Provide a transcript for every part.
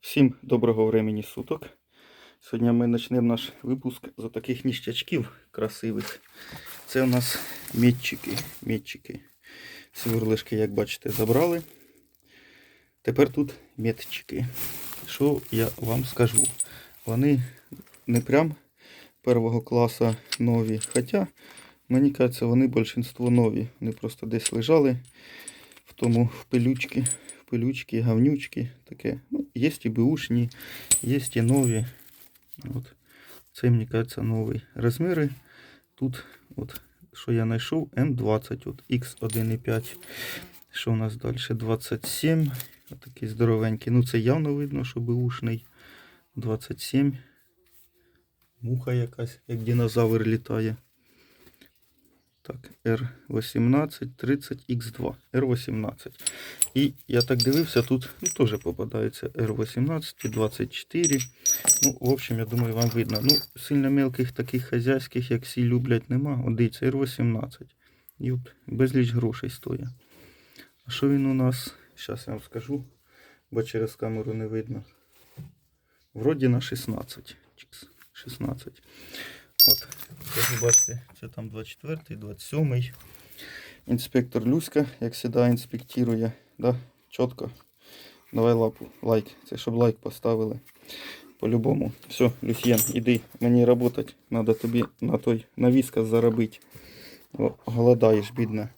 Всім доброго времени суток. Сьогодні ми почнемо наш випуск з таких ніштячків красивих. Це у нас метчики. метчики. Сверлишки, як бачите, забрали. Тепер тут метчики. Що я вам скажу? Вони не прям першого класу нові. Хоча, мені кажеться, вони більшинство нові. Вони просто десь лежали в тому в пилючки пилючки, гавнючки, таке. Ну, є і беушні, є і нові. От. Це, мені кажеться, новий. Розміри тут, от, що я знайшов, М20, от X1,5. Що у нас далі? 27. Отакий здоровенький. Ну, це явно видно, що беушний. 27. Муха якась, як динозавр літає. Так, R18, 30, X2, R18. І я так дивився, тут ну, теж попадається R18, 24. Ну, в общем, я думаю, вам видно. Ну, сильно мелких таких хазяйських, як всі люблять, нема. От дивіться, R18. І от безліч грошей стоїть. А що він у нас? Зараз я вам скажу, бо через камеру не видно. Вроді на 16. 16. Ви бачите, це там 24, 27. Інспектор Люська, як завжди, інспектує. Да? Чітко. Давай лапу, лайк. Це щоб лайк поставили. По-любому. Все, Люсьєн, іди. Мені працювати. Надо тобі на той на віскас заробити. О, голодаєш, бідна.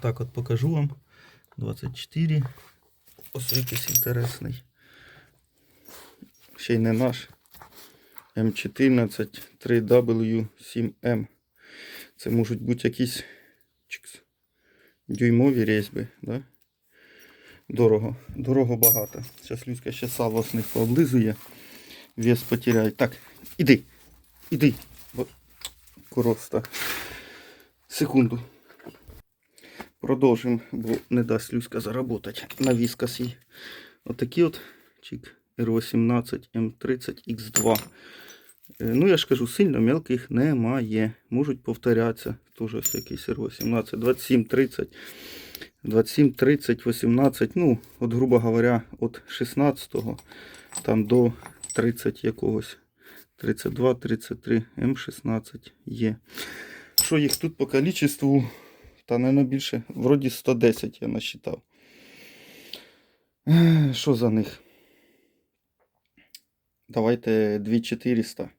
Так от покажу вам. 24. Ось якийсь інтересний. Ще й не наш. М14 3W7M. Це можуть бути якісь дюймові різьби. Да? Дорого. Дорого багато. Зараз Люська ще сало з них пооблизує. Вес потеряє. Так, іди. Іди. Короста. Секунду. Продовжимо, бо не дасть Люська заработати на віскасі. Отакі от чик. R18 M30 X2. Е, Ну, я ж кажу, сильно мелких немає. Можуть повторятися. Теж ось якийсь R18, 27, 30, 27, 30, 18. Ну, от, грубо говоря, от 16 там до 30 якогось. 32, 33, М16 є. Що їх тут по кількості? Та не більше. Вроді 110 я насчитав. Е, Що за них? Давайте 2400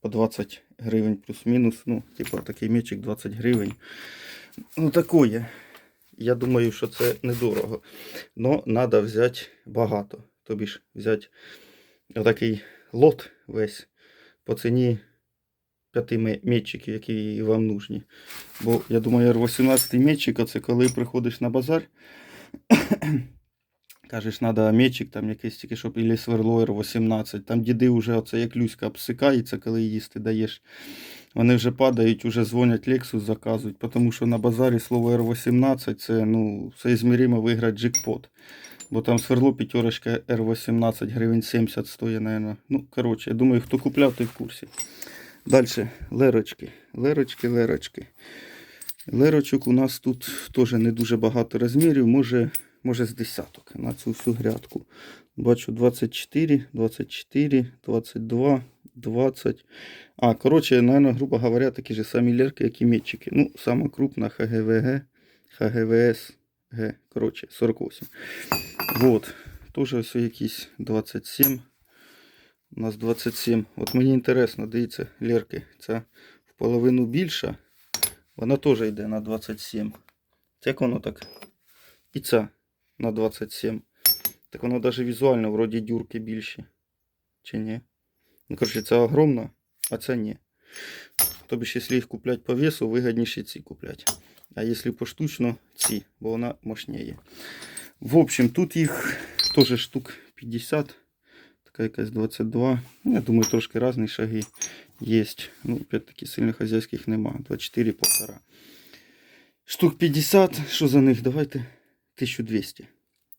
по 20 гривень плюс-мінус. Ну, типу такий мечик 20 гривень. Ну, такое. Я думаю, що це недорого. Но треба взяти багато. Тобі ж взяти отакий лот весь по ціні 5 метчиків, які вам нужні. Бо я думаю, R18 метчик, це коли приходиш на базар. Кажеш, треба мечик там якийсь тільки, щоб сверло R18. Там діди вже оце як люська обсикається, коли їсти даєш. Вони вже падають, вже дзвонять Lexus, заказують, тому що на базарі слово R18 це ну, соізміримо виграти джекпот. Бо там сверло п'ятерочка R18 гривень 70 стоїть, наверное. Ну, коротше, я думаю, хто купляв, той в курсі. Далі, лерочки. Лерочки, лерочки. Лерочок у нас тут теж не дуже багато розмірів, може, може з десяток на цю всю грядку. Бачу 24, 24, 22, 20. А, коротше, наверное, грубо говоря, такі ж самі лерки, як і метчики. Ну, сама крупна ХГВГ, ХГВС, Г, коротше, 48. Вот. Тоже ось якісь 27. У нас 27. От мені інтересно, дивіться, лерки. Ця в половину більша. Вона теж йде на 27. Як воно так? І ця на 27. Так воно навіть візуально вроді дюрки більші. Чи ні? Ну, коротше, це огромна, а це ні. Тобі ж, якщо їх купляти по весу, вигідніше ці купляти. А якщо поштучно, ці, бо вона мощніє. В общем, тут їх теж штук 50. Така якась 22. Ну, я думаю, трошки різні шаги є. Ну, опять-таки, сильно хазяйських нема. 24 полтора. Штук 50. Що за них? Давайте 1200.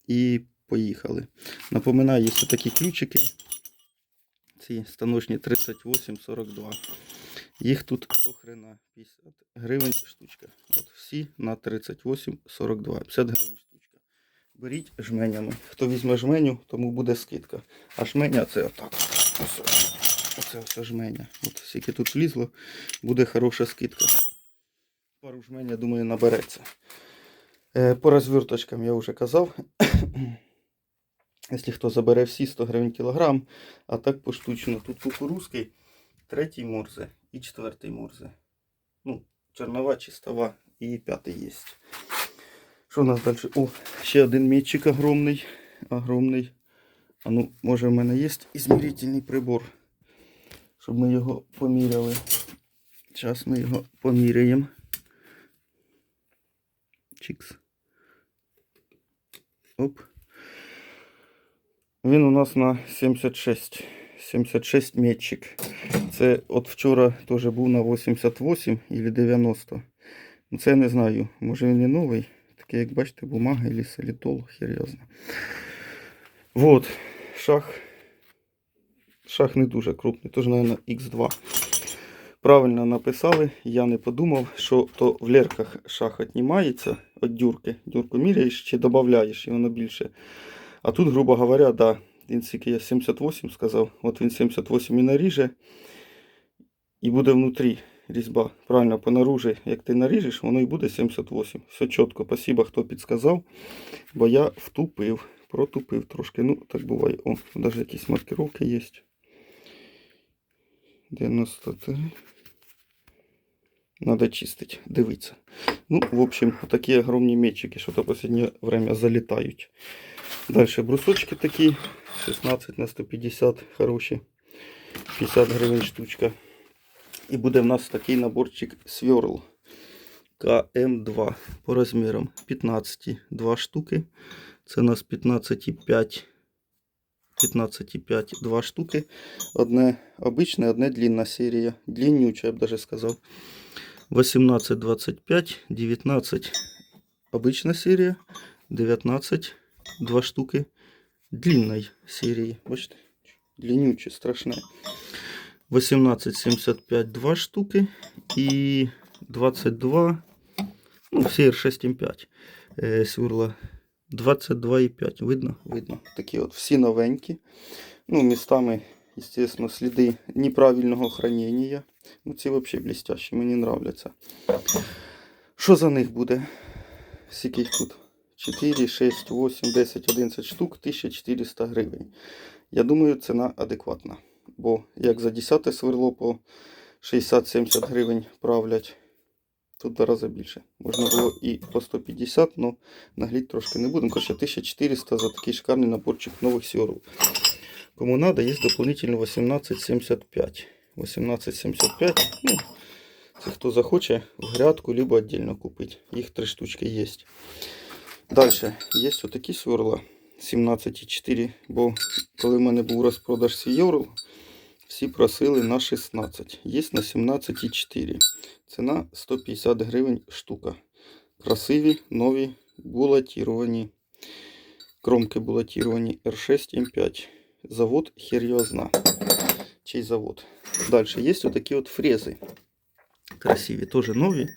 І поїхали. Напоминаю, є такі ключики. Ці станочні 38-42. Їх тут до хрена 50 гривень штучка. От всі на 38-42. 50 гривень штучка. беріть жменями. Хто візьме жменю, тому буде скидка. А жменя це отак. Оце все жменя. От скільки тут влізло, буде хороша скидка. Пару жменя, думаю, набереться. Е, По розверточкам я вже казав. Якщо хто забере всі 100 гривень кілограм, а так поштучно. Тут кукурузький, третій морзе і четвертий морзе. Ну, чернова, чистова і п'ятий є. Що у нас далі? О, ще один мітчик огромний. Огромний. А ну, може в мене є ізмірительний прибор, щоб ми його поміряли. Зараз ми його поміряємо. Чікс. Оп. Він у нас на 76. 76 метчик. Це от вчора теж був на 88 или 90. Ну, Це я не знаю. Може він і новий. Такий, як бачите, бумага или солітол, я. Вот. Шах. Шах не дуже крупний, тож, мабуть, X2. Правильно написали, я не подумав, що то в лерках шах віднімається від дюрки. Дюрку міряєш чи додаєш, і воно більше. А тут, грубо говоря, да, він скільки я 78 сказав, от він 78 і наріже, і буде внутрі різьба. Правильно, по як ти наріжеш, воно і буде 78. Все чітко. Спасибо, хто підсказав, бо я втупив, протупив трошки. Ну, так буває. О, навіть якісь маркировки є. 93. Надо чистить, дивиться. Ну, в общем, такі огромні метчики, що то в останнє время залітають. Дальше брусочки такі, 16 на 150, хороші, 50 гривень штучка. І буде в нас такий наборчик сверл КМ2 по розмірам 15, 2 штуки. Це у нас 15,5. 15,5 2 штуки. Одне обичне, одне длинна серія. Длиннюча, я б даже сказав. 18, 25, 19 обычная серия, 19 два штуки длинной серии. Бачите? Длиннюче, страшне. 18, 75 два штуки і 22, ну, всі R6M5 е, сверла. 22,5. Видно? Видно. Такі от всі новенькі. Ну, містами, естественно, сліди неправильного хранения. Ну, ці взагалі блестящі, мені нравляться. Що за них буде? Скільки їх тут? 4, 6, 8, 10, 11 штук, 1400 гривень. Я думаю, ціна адекватна. Бо як за 10 сверло по 60-70 гривень правлять, тут два рази більше. Можна було і по 150, але нагліть трошки не будемо. Короче, 1400 за такий шикарний наборчик нових сверл. Кому надо, є дополнительно 1875. 1875. Ну, це хто захоче в грядку, либо отдельно купити. Їх три штучки є. Далі, є отакі сверла 17,4. Бо коли в мене був розпродаж сверл, всі просили на 16. Є на 17,4. Ціна 150 гривень штука. Красиві, нові, булатіровані. Кромки булатіровані R6M5. Завод хер його. Чий завод. Дальше є вот такі от фрези. Красиві, теж нові,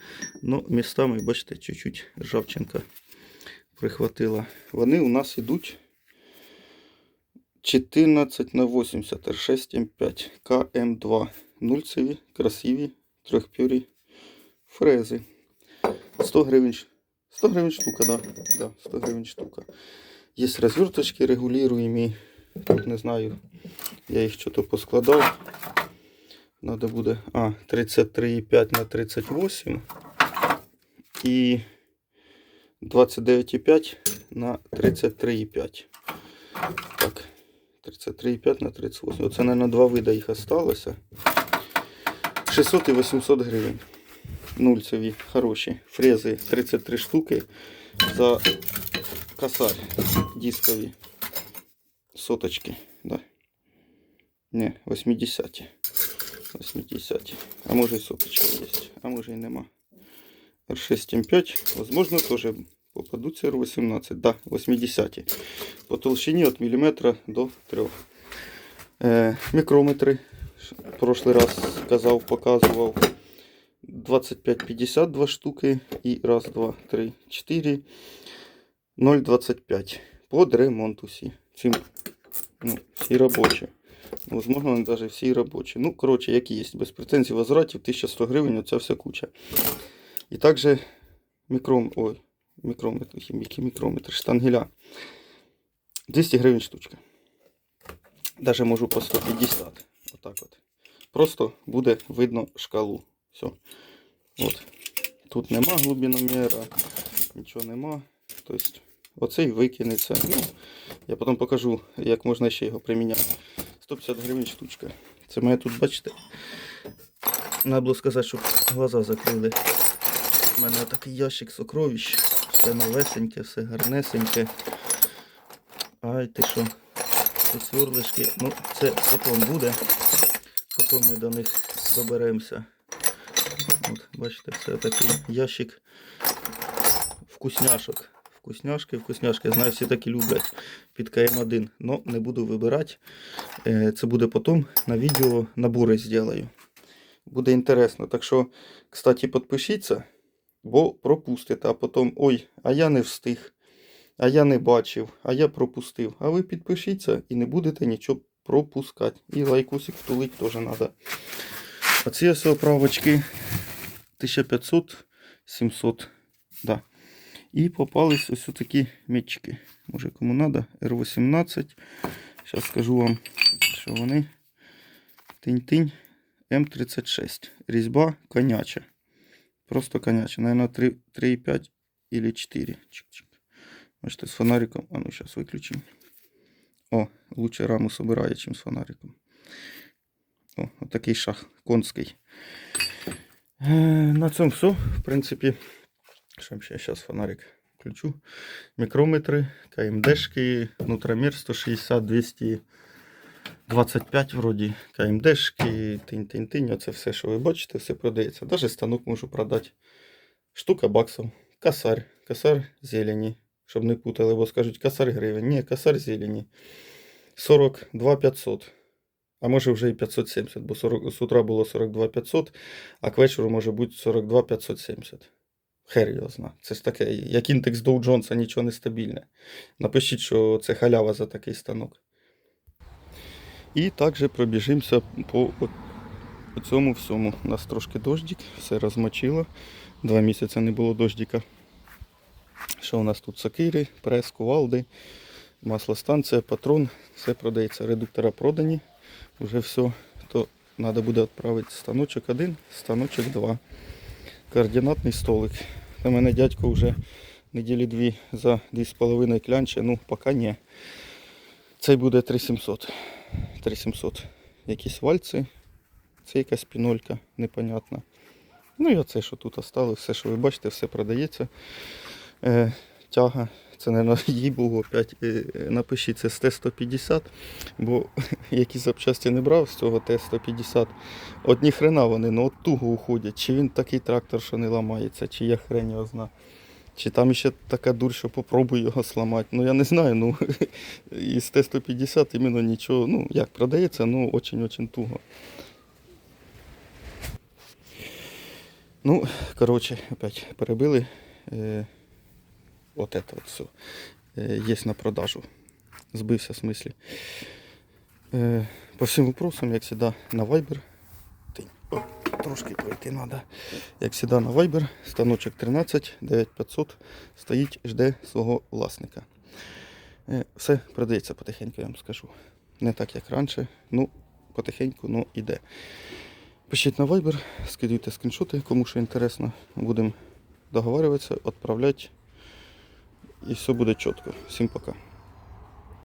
но містами, бачите, чуть-чуть ржавчинка прихватила. Вони у нас йдуть 14 на 80 R6 M5 KM2. Нульцеві, красиві, трьохпюрі фрези. 100 гривень, 100 гривень штука, да. да 100 гривень штука. Є розверточки регулюємі. Тут не знаю, я їх що-то поскладав. Надо буде. А, 33,5 на 38 і 29,5 на 33,5. Так, 33,5 на 38. Оце, мабуть, два вида їх осталося. 600 і 800 гривень. Нульцеві, хороші. Фрези 33 штуки за косарь дискові. Соточки, да. Не, 80. 80. А може і соточка є. А може і нема. R6M5. Возможно, тоже попадуться R18. Да, 80. По толщині від міліметра до 3. Е, мікрометри. В прошлый раз казав, показував. 25-50 два штуки. І раз, два, три, чотири. 0,25. Под ремонт усі. Ці, ну, всі робочі. Ну, Возможно, вони навіть всі робочі. Ну, коротше, які є. Без претензій возвратів, 1100 гривень, оця вся куча. І також мікром, ой, мікрометр, хіміки, мікрометр, штангеля. 200 гривень штучка. Даже можу по 150. Отак от. Просто буде видно шкалу. Все. От. Тут нема глибиноміра, нічого нема. Тобто, оцей викинеться. Ну, я потім покажу, як можна ще його приміняти. 150 гривень штучка. Це мене тут, бачите. Треба було сказати, щоб глаза закрили. У мене такий ящик сокровищ. Все новесеньке, все гарнесеньке. Ай, ти що? Ці сверлишки. Ну, це потім буде. Потім ми до них доберемося. От, бачите, це такий ящик вкусняшок. Вкусняшки, вкусняшки. Знаю, всі такі люблять під КМ1. Но не буду вибирати. Е, Це буде потім на відео набори зроблю. Буде інтересно. Так що, кстати, підпишіться, бо пропустите. А потім, ой, а я не встиг. А я не бачив, а я пропустив. А ви підпишіться і не будете нічого пропускати. І лайкусик втулить теж треба. Оці ось оправочки 1500-700. Да. І попались ось такі метчики. Може кому треба. R18. Зараз скажу вам, що вони. Тинь-тинь. М36. Різьба коняча. Просто коняча. Наверное, 3,5 или 4. Чик-чик. Бачите, з фонариком. А ну, зараз виключимо. О, лучше раму собирає, ніж з фонариком. О, отакий шах конський. Е, На цьому все. В принципі, що ще зараз фонарик включу. Мікрометри, КМДшки, нутромір 160, 225 вроді. КМДшки, тинь-тинь-тинь. Оце все, що ви бачите, все продається. Даже станок можу продати. Штука баксов. Косарь. Косарь зелені. Щоб не путали, бо скажуть косарь гривень. Ні, косарь зелені. 42 500. А може вже і 570, бо 40, з утра було 42 500, а к вечору може бути 42 570. Хер його зна. Це ж таке, як індекс Доу Джонса, нічого не стабільне. Напишіть, що це халява за такий станок. І також пробіжимося по цьому всьому. У нас трошки дождик, все розмочило. Два місяці не було дождика. Що у нас тут сокири, прес, кувалди, маслостанція, патрон, все продається. Редуктора продані. Уже все. То треба буде відправити станочок один, станочок два. Координатний столик. У мене дядько вже неділі дві за 2,5 клянче. Ну, поки ні. Цей буде 3700. 3700. Якісь вальці. Це якась пінолька, непонятна. Ну і оце, що тут осталось, все, що ви бачите, все продається. Е, тяга. Це, мабуть, їй було опять. Е, напишіть це з Т-150, бо які запчасті не брав з цього Т-150, одні хрена вони, ну от туго уходять. Чи він такий трактор, що не ламається, чи я хрень його зна. Чи там ще така дур, що попробуй його зламати. Ну я не знаю, ну із Т-150 іменно нічого, ну як продається, ну очень-очень туго. Ну, коротше, опять перебили. Е, от это от все. Е, є на продажу. Збився в смислі. Е, по всім вопросам, як завжди, на Viber. Ти, о, трошки пройти треба. Як завжди на Viber, станочок 13 9500 стоїть, жде свого власника. Е, все продається потихеньку, я вам скажу. Не так, як раніше. Ну, потихеньку, ну іде. Пишіть на Viber, скидуйте скріншоти, кому що інтересно. Будемо договарюватися, відправляти. І все буде чітко. Всім пока.